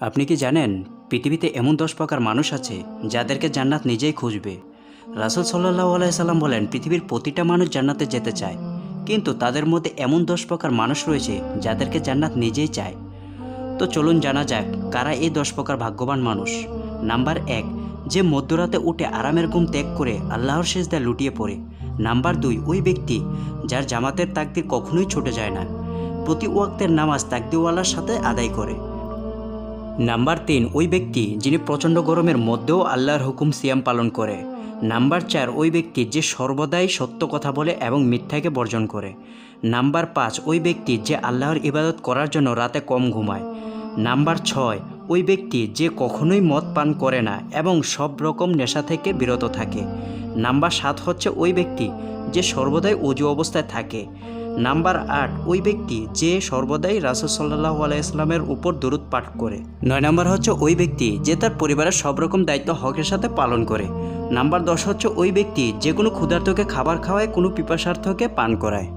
আপনি কি জানেন, পৃথিবীতে এমন দশ প্রকার মানুষ আছে যাদেরকে জান্নাত নিজেই খুঁজবে। রাসুল সাল্লাহ আলাইসাল্লাম বলেন, পৃথিবীর প্রতিটা মানুষ জান্নাতে যেতে চায়, কিন্তু তাদের মধ্যে এমন দশ প্রকার মানুষ রয়েছে যাদেরকে জান্নাত নিজেই চায়। তো চলুন জানা যাক, কারা এই দশ প্রকার ভাগ্যবান মানুষ? নাম্বার এক, যে মধ্যরাতে উঠে আরামের ঘুম ত্যাগ করে আল্লাহর শেষদায় লুটিয়ে পড়ে। নাম্বার দুই, ওই ব্যক্তি যার জামাতের তাকদির কখনোই ছুটে যায় না। প্রতি ওয়াক্তের নামাজ তাকদিওয়ালার সাথে আদায় করে। নাম্বার তিন, ওই ব্যক্তি যিনি প্রচণ্ড গরমের মধ্যেও আল্লাহর হুকুম সিয়াম পালন করে। নাম্বার চার, ওই ব্যক্তি যে সর্বদাই সত্য কথা বলে এবং মিথ্যাকে বর্জন করে। নাম্বার পাঁচ, ওই ব্যক্তি যে আল্লাহর ইবাদত করার জন্য রাতে কম ঘুমায়। নাম্বার ছয়, ওই ব্যক্তি যে কখনোই মদ পান করে না এবং সব রকম নেশা থেকে বিরত থাকে। নাম্বার সাত হচ্ছে ওই ব্যক্তি যে সর্বদাই অজু অবস্থায় থাকে। নাম্বার আট, ওই ব্যক্তি যে সর্বদাই রাসুল সাল্লাহ আলাইসলামের উপর দরুদ পাঠ করে। নয় নাম্বার হচ্ছে ওই ব্যক্তি যে তার পরিবারের সব রকম দায়িত্ব হকের সাথে পালন করে। নাম্বার দশ হচ্ছে ওই ব্যক্তি যে কোনো ক্ষুধার্তকে খাবার খাওয়ায় কোনো পিপাসার্থকে পান করায়।